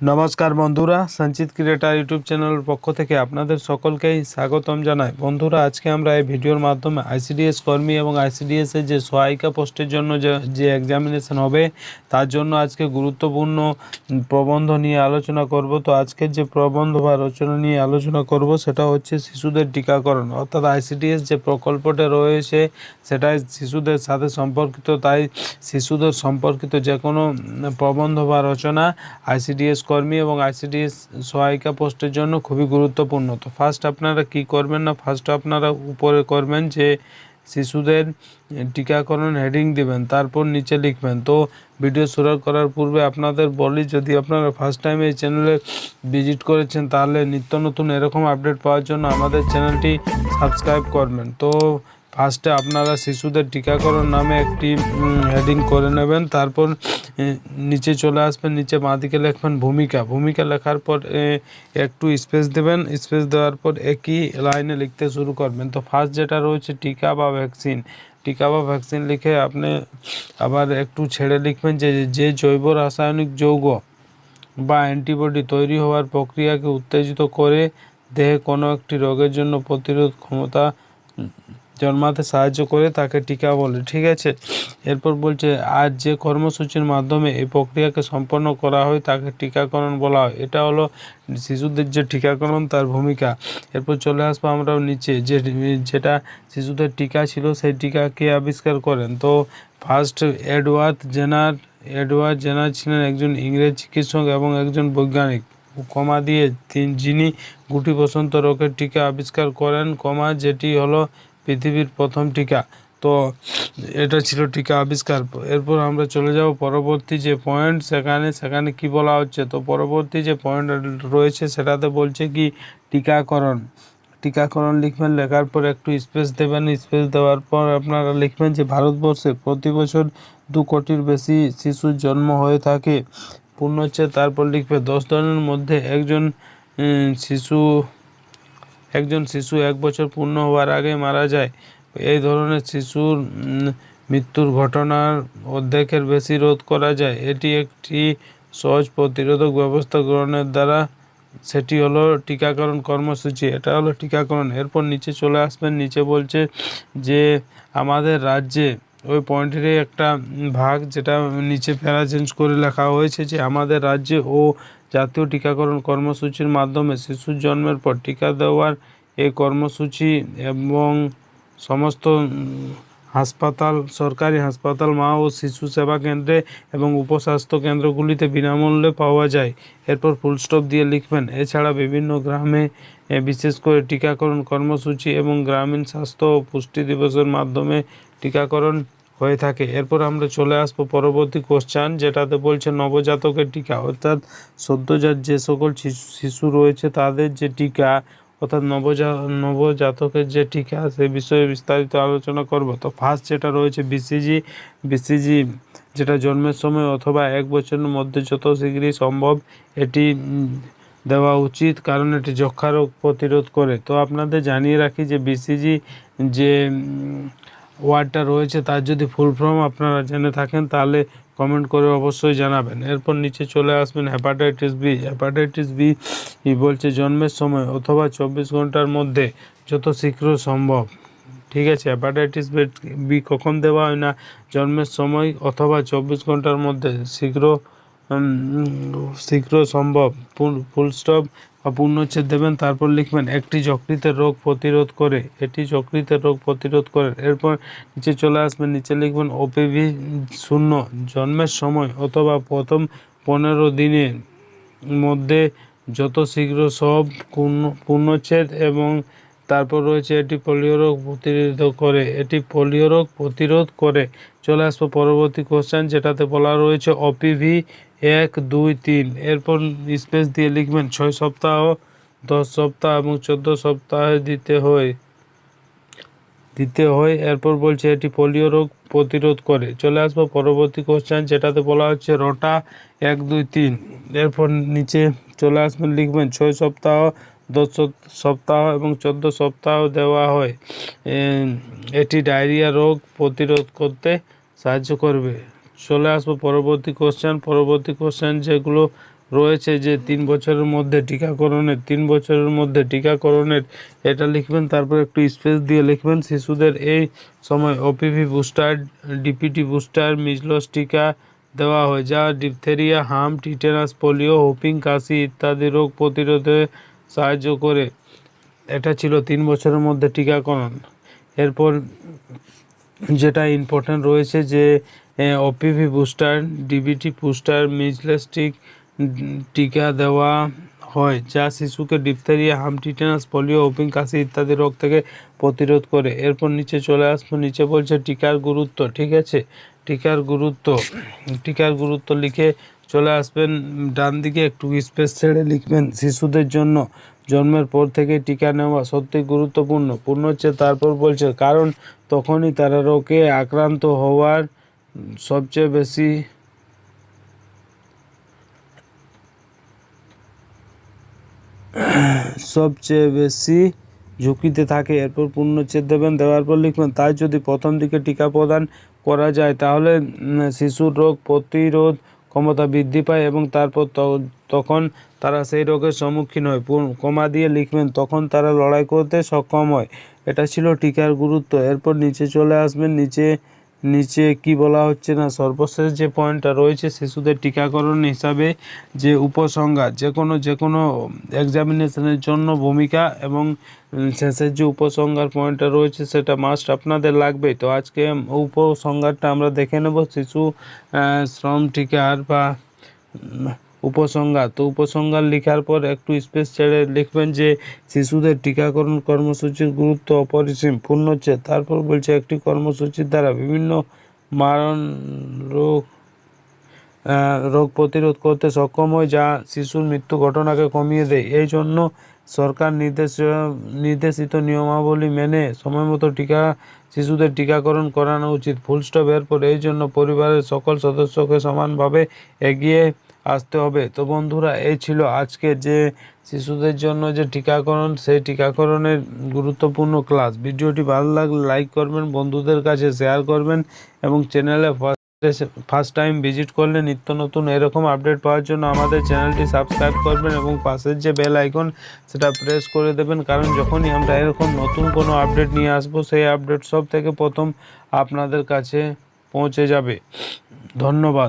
নমস্কার বন্ধুরা, সঞ্চিত ক্রিয়েটার ইউটিউব চ্যানেলের পক্ষ থেকে আপনাদের সকলকেই স্বাগতম জানাই। বন্ধুরা, আজকে আমরা এই ভিডিওর মাধ্যমে আইসিডিএস কর্মী এবং আইসিডিএস এর যে সহায়িকা পোস্টের জন্য যে যে এক্সামিনেশন হবে, তার জন্য আজকে গুরুত্বপূর্ণ প্রবন্ধ নিয়ে আলোচনা করব। তো আজকের যে প্রবন্ধ বা রচনা নিয়ে আলোচনা করব, সেটা হচ্ছে শিশুদের টিকাকরণ। অর্থাৎ আইসিডিএস যে প্রকল্পটা রয়েছে সেটাই শিশুদের সাথে সম্পর্কিত, তাই শিশুদের সম্পর্কিত যে কোনো প্রবন্ধ বা রচনা আইসিডিএস কর্মী এবং আইসিডিএস সহায়িকা পোস্টের জন্য খুবই গুরুত্বপূর্ণ। তো ফার্স্ট আপনারা কি করবেন না? ফার্স্ট আপনারা উপরে করবেন যে শিশুদের টিকাকরণ হেডিং দিবেন, তারপর নিচে লিখবেন। তো ভিডিও শুরু করার পূর্বে আপনাদের বলি, যদি আপনারা ফার্স্ট টাইম এই চ্যানেলে ভিজিট করেছেন, তাহলে নিত্য নতুন এরকম আপডেট পাওয়ার জন্য আমাদের চ্যানেলটি সাবস্ক্রাইব করবেন। তো ফার্স্টে আপনারা শিশুদের টিকাকরণ নামে একটি হেডিং করে নেবেন। তারপর নিচে চলে আসবেন, নিচে বাঁদিকে লিখবেন ভূমিকা। ভূমিকা লেখার পর একটু স্পেস দেবেন। স্পেস দেওয়ার পর একই লাইনে লিখতে শুরু করবেন। তো ফার্স্ট যেটা রয়েছে, টিকা বা ভ্যাকসিন। টিকা বা ভ্যাকসিন লিখে আপনি আবার একটু ছেড়ে লিখবেন যে যে জৈব রাসায়নিক যৌগ বা অ্যান্টিবডি তৈরি হওয়ার প্রক্রিয়াকে উত্তেজিত করে দেহে কোনো একটি রোগের জন্য প্রতিরোধ ক্ষমতা জন্মাতে সাহায্য করে, তাকে টিকা বলে। ঠিক আছে? এরপর বলছে আর যে কর্মসূচির মাধ্যমে এই প্রক্রিয়াকে সম্পন্ন করা হয়, তাকে টিকাকরণ বলা হয়। এটা হলো শিশুদের যে টিকাকরণ, তার ভূমিকা। এরপর চলে আসব আমরা নিচে। যে যেটা শিশুদের টিকা ছিল, সেই টিকা কে আবিষ্কার করেন। তো first Edward Jenner Edward Jenner ছিলেন একজন ইংরেজ চিকিৎসক এবং একজন বৈজ্ঞানিক। কমা দিয়ে যিনি গুটি বসন্ত রোগের টিকা আবিষ্কার করেন। কমা, যেটি হলো পৃথিবীর প্রথম টিকা। তো এটা ছিল টিকা আবিষ্কার। এরপর আমরা চলে যাব পরবর্তী যে পয়েন্ট সেখানে সেখানে কি বলা হচ্ছে? তো পরবর্তী যে পয়েন্ট রয়েছে, সেটাতে বলছে কি, টিকাকরণ। টিকাকরণ লিখবেন, লেখার পর একটু স্পেস দেবেন। স্পেস দেওয়ার পর আপনারা লিখবেন যে, ভারতবর্ষে প্রতি বছর দু কোটির বেশি শিশুর জন্ম হয়ে থাকে। পূর্ণ হচ্ছে, তারপর লিখবে, দশ জনের মধ্যে একজন শিশু একজন শিশু এক বছর পূর্ণ হওয়ার আগে মারা যায়। এই ধরনের শিশুর মৃত্যুর ঘটনার অর্ধেকের বেশি রোধ করা যায়। এটি একটি সহজ প্রতিরোধক ব্যবস্থা গ্রহণের দ্বারা, সেটি হলো টিকাকরণ কর্মসূচি। এটা হলো টিকাকরণ। এরপর নিচে চলে আসবেন। নিচে বলছে যে, আমাদের রাজ্যে ওই পয়েন্টেরই একটা ভাগ যেটা নিচে প্যারা চেঞ্জ করে লেখা হয়েছে যে, আমাদের রাজ্যে ও জাতীয় টিকাকরণ কর্মসূচির মাধ্যমে শিশুর জন্মের পর টিকা দেওয়ার এই কর্মসূচি এবং সমস্ত হাসপাতাল, সরকারি হাসপাতাল, মা ও শিশু সেবা কেন্দ্রে এবং উপস্বাস্থ্য কেন্দ্রগুলিতে বিনামূল্যে পাওয়া যায়। এরপর ফুল স্টপ দিয়ে লিখবেন, এছাড়া বিভিন্ন গ্রামে বিশেষ করে টিকাকরণ কর্মসূচি এবং গ্রামীণ স্বাস্থ্য ও পুষ্টি দিবসের মাধ্যমে টিকাকরণ হয়ে থাকে। এরপর আমরা চলে আসব পরবর্তী কোশ্চান যেটাতে বলছে নবজাতকের টিকা। অর্থাৎ সদ্যজাত যে সকল শিশু রয়েছে, তাদের যে টিকা, অর্থাৎ নবজা, নবজাতকের যে টিকা, সে বিষয়ে বিস্তারিত আলোচনা করব। তো ফার্স্ট যেটা রয়েছে বিসিজি বিসিজি যেটা জন্মের সময় অথবা এক বছরের মধ্যে যত শীঘ্রই সম্ভব এটি দেওয়া উচিত, কারণ এটি যক্ষা রোগ প্রতিরোধ করে। তো আপনাদের জানিয়ে রাখি যে বিসিজি যে ওয়ার্ডটা রয়েছে, তার যদি ফুল ফর্ম আপনারা জেনে থাকেন, তাহলে কমেন্ট করে অবশ্যই জানাবেন। এরপর নিচে চলে আসবেন হ্যাপাটাইটিস বি হ্যাপাটাইটিস বি বলছে, জন্মের সময় অথবা চব্বিশ ঘণ্টার মধ্যে যত শীঘ্র সম্ভব। ঠিক আছে হ্যাপাটাইটিস বি কখন দেওয়া হয় না? জন্মের সময় অথবা চব্বিশ ঘণ্টার মধ্যে শীঘ্র শীঘ্র সম্ভব। ফুল স্টপ বা পূর্ণচ্ছেদ দেবেন, তারপর লিখবেন, একটি যকৃতের রোগ প্রতিরোধ করে। এটি যকৃতের রোগ প্রতিরোধ করে। এরপর নিচে চলে আসবেন, নিচে লিখবেন ওপিভি শূন্য, জন্মের সময় অথবা প্রথম পনেরো দিনের মধ্যে যত শীঘ্র সব পূর্ণ, পূর্ণচ্ছেদ এবং তারপর রয়েছে এটি পোলিও রোগ প্রতিরোধ করে। এটি পোলিও রোগ প্রতিরোধ করে। চলে আসব পরবর্তী কোশ্চেন যেটাতে বলা রয়েছে অপিভি এক, দুই, তিন। এরপর স্পেস দিয়ে লিখবেন ছয় সপ্তাহ, দশ সপ্তাহ এবং চোদ্দ সপ্তাহে দিতে হয়। দিতে হয়। এরপর বলছে এটি পোলিও রোগ প্রতিরোধ করে। চলে আসব পরবর্তী কোশ্চেন যেটাতে বলা হচ্ছে রোটা এক, দুই, তিন। এরপর নিচে চলে আসবেন, লিখবেন ছয় সপ্তাহ দশ সপ্তাহ এবং চোদ্দ সপ্তাহ দেওয়া হয়। এটি ডায়রিয়া রোগ প্রতিরোধ করতে সাহায্য করবে। চলে আসব পরবর্তী কোশ্চেন পরবর্তী কোশ্চেন যেগুলো রয়েছে যে তিন বছরের মধ্যে টিকাকরণের, তিন বছরের মধ্যে টিকাকরণের, এটা লিখবেন, তারপর একটু স্পেস দিয়ে লিখবেন। শিশুদের এই সময় OPV booster DPT booster measles টিকা দেওয়া হয়, যা ডিপথেরিয়া হাম টিটেনাস পোলিও হোপিং কাশি ইত্যাদি রোগ প্রতিরোধে সাহায্য করে। এটা ছিল তিন বছরের মধ্যে টিকাকরণ। এরপর যেটা ইম্পর্ট্যান্ট রয়েছে যে ওপিভি বুস্টার ডিবিটি বুস্টার মিজলেস্টিক টিকা দেওয়া হয়, যা শিশুকে ডিপথেরিয়া হাম টিটেনাস পোলিও ওপিং কাশি ইত্যাদি রোগ থেকে প্রতিরোধ করে। এরপর নিচে চলে আসব, নিচে বলছে টিকার গুরুত্ব, ঠিক আছে? টিকার গুরুত্ব টিকার গুরুত্ব লিখে চলে আসবেন, ডান দিকে একটু স্পেস ছেড়ে লিখবেন, শিশুদের জন্য জন্মের পর থেকে টিকা নেওয়া সত্যি গুরুত্বপূর্ণ। পূর্ণ হচ্ছে, তারপর বলছে, কারণ তখনই তারা রোগে আক্রান্ত হওয়ার সবচেয়ে বেশি সবচেয়ে বেশি ঝুঁকিতে থাকে। এরপর পূর্ণচ্ছেদ দেবেন, দেওয়ার পর লিখবেন, তাই যদি প্রথম দিকে টিকা প্রদান করা যায়, তাহলে শিশুর রোগ প্রতিরোধ ক্ষমতা বৃদ্ধি পায় এবং তারপর তখন তারা সেই রোগের সম্মুখীন হয়। কমা দিয়ে লিখবেন, তখন তারা লড়াই করতে সক্ষম হয়। এটা ছিল টিকার গুরুত্ব। এরপর নিচে চলে আসবেন, নিচে নিচে কি বলা হচ্ছে না, সর্বশেষ যে পয়েন্টটা রয়েছে শিশুদের টিকাকরণ হিসাবে যে উপসংহার যে কোনো যে কোনো এক্সামিনেশনের জন্য ভূমিকা এবং শেষের যে উপসংহার পয়েন্টটা রয়েছে সেটা মাস্ট আপনাদের লাগবে। তো আজকে উপসংহারটা আমরা দেখে নেব, শিশু শ্রম টিকার বা উপসংহার। তো উপসংহার লেখার পর একটু স্পেস ছেড়ে লিখবেন যে, শিশুদের টিকাকরণ কর্মসূচির গুরুত্ব অপরিসীম, পূর্ণ হচ্ছে তারপর বলছে, একটি কর্মসূচির দ্বারা বিভিন্ন মারণ রোগ রোগ প্রতিরোধ করতে সক্ষম হয়, যা শিশুর মৃত্যু ঘটনাকে কমিয়ে দেয়। এই জন্য সরকার নির্দেশ নির্দেশিত নিয়মাবলী মেনে সময়মতো টিকা, শিশুদের টিকাকরণ করানো উচিত। ফুল স্টপ এরপর এই জন্য পরিবারের সকল সদস্যকে সমানভাবে এগিয়ে আসতে হবে। তো বন্ধুরা, এই ছিল আজকে যে শিশুদের জন্য যে টিকাকরণ, সেই টিকাকরণের গুরুত্বপূর্ণ ক্লাস। ভিডিওটি ভালো লাগলে লাইক করবেন, বন্ধুদের কাছে শেয়ার করবেন এবং চ্যানেলে ফার্স্ট টাইম ভিজিট করলে নিত্য নতুন এরকম আপডেট পাওয়ার জন্য আমাদের চ্যানেলটি সাবস্ক্রাইব করবেন এবং পাশের যে বেল আইকন, সেটা প্রেস করে দেবেন। কারণ যখনই আমরা এরকম নতুন কোনো আপডেট নিয়ে আসব, সেই আপডেট সব থেকে প্রথম আপনাদের কাছে পৌঁছে যাবে। ধন্যবাদ।